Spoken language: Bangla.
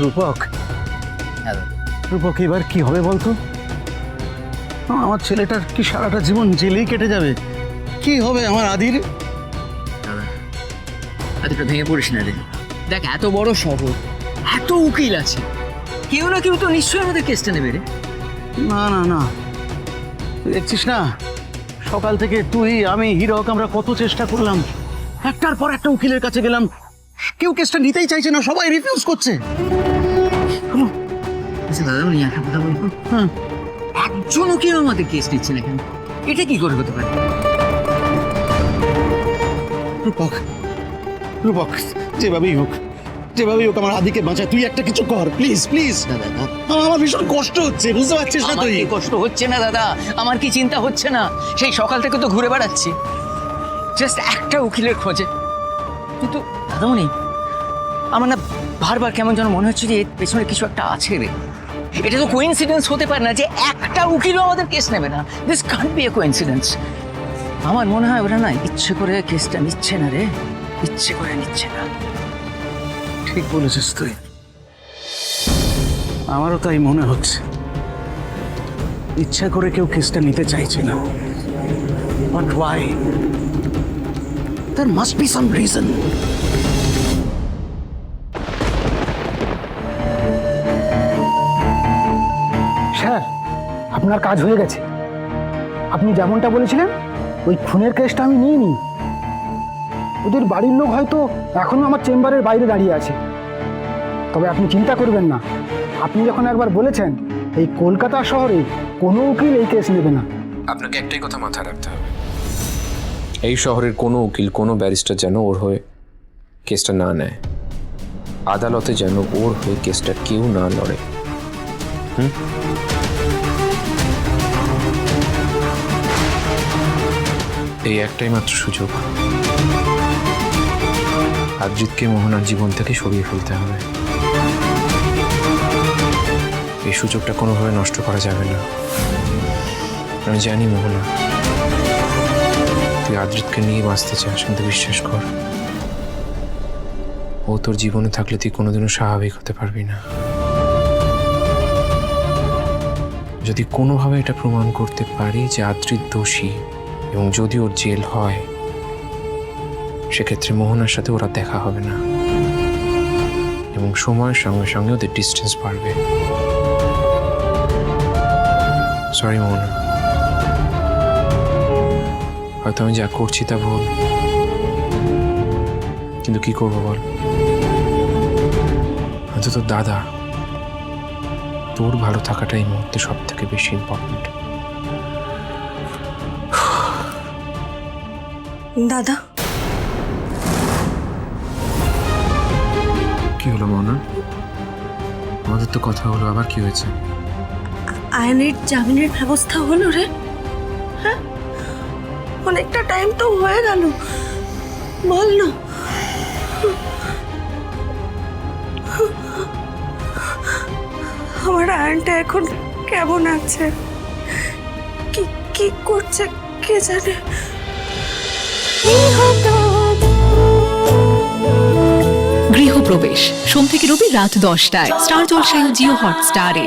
রূপক রূপক এবার কি হবে বলতো? আমার ছেলেটার কি সারাটা জীবন জেলেই কেটে যাবে? কি হবে আমার আদির? এতটা ভেঙে পড়িস না রে। দেখ এত বড় শহর এত উকিল আছে। কেউ না কেউ তো নিশ্চয়ই আমাদের কেসটা নেবে রে। না না না। দেখছিস না? সকাল থেকে তুই আমি হিরক আমরা কত চেষ্টা করলাম। একটার পর একটা উকিলের কাছে গেলাম। কেউ কেসটা নিতেই চাইছে না সবাই রিফিউজ করছে। আচ্ছা দাদা উনি একটা কথা বলব? হ্যাঁ একজন উকিল আমাদের কেস নিচ্ছে না কেন? এটা কি করে হতে পারে? রূপক রূপক যেভাবেই হোক যেভাবেই হোক আমার আদিকে বাঁচা তুই একটা কিছু কর প্লিজ প্লিজ দাদা আমার ভীষণ কষ্ট হচ্ছে বুঝতে পারছিস না তুই? কষ্ট হচ্ছে না দাদা? আমার কি চিন্তা হচ্ছে না? সেই সকাল থেকে তো ঘুরে বেড়াচ্ছি। জাস্ট একটা উকিলের খোঁজে। কিন্তু দাদামণি, আমার না বারবার কেমন যেন মনে হচ্ছে যে এর পেছনে কিছু একটা আছে রে। এটা তো কোইন্সিডেন্স হতে পারে না যে একটা উকিলও আমাদের কেস নেবে না। This can't be a coincidence আমার মনে হয় ওরা না ইচ্ছে করে কেসটা নিচ্ছে না রে। ইচ্ছে করে নিচ্ছে না। ঠিক বলেছিস তুই। আমারও তাই মনে হচ্ছে। ইচ্ছা করে কেউ কেসটা নিতে চাইছে না। But why there must be some reason. Sir আপনার কাজ হয়ে গেছে। আপনি যেমনটা বলেছিলেন ওই খুনের কেসটা আমি নিইনি। ওদের বাড়ির লোক হয়তো এখনও আমার চেম্বারের বাইরে দাঁড়িয়ে আছে। তবে আপনি চিন্তা করবেন না। আপনি যখন একবার বলেছেন এই কলকাতা শহরে কোনো উকিল এই কেস নেবে না। আপনাকে একটাই কথা মাথায় রাখতে হবে। এই শহরের কোনো উকিল, কোনো ব্যারিস্টার যেন ওর হয়ে কেসটা না নেয়। আদালতে যেন ওর হয়ে কেসটা কেউ না লড়ে। হুম? এই একটাই মাত্র সুযোগ। আদ্রিতকে মোহনার জীবন থেকে সরিয়ে ফেলতে হবে। এই সুযোগটা কোনোভাবে নষ্ট করা যাবে না। আমি জানি মোহনা। তুই আদ্রিতকে নিয়ে বাঁচতে চাস, কিন্তু বিশ্বাস কর, ও তোর জীবনে থাকলে তুই কোনোদিনও স্বাভাবিক হতে পারবি না। যদি কোনোভাবে এটা প্রমাণ করতে পারি যে আদ্রিত দোষী এবং যদি ওর জেল হয়, সেক্ষেত্রে মোহনার সাথে ওরা দেখা হবে না এবং সময়ের সঙ্গে সঙ্গে ওদের ডিস্টেন্স বাড়বে। সরি মোহনা। হয়তো আমি যা করছি তা ভুল। কিন্তু কি করব বল? হয়তো তোর দাদা তোর ভালো থাকাটা এই মুহূর্তে সব থেকে বেশি ইম্পর্টেন্ট দাদা? কি হলো মোহনা আমাদের তো কথা হলো আবার কি হয়েছে? আয়নের জামিনের ব্যবস্থা হলো রে। হ্যাঁ? অনেকটা টাইম তো হয়ে গেল। বল না। আমার আয়নটা এখন কেমন আছে? কি কি করছে কে জানে? গৃহপ্রবেশ। সোম থেকে রবি রাত দশটায়। স্টার জলসায় জিও হটস্টারে।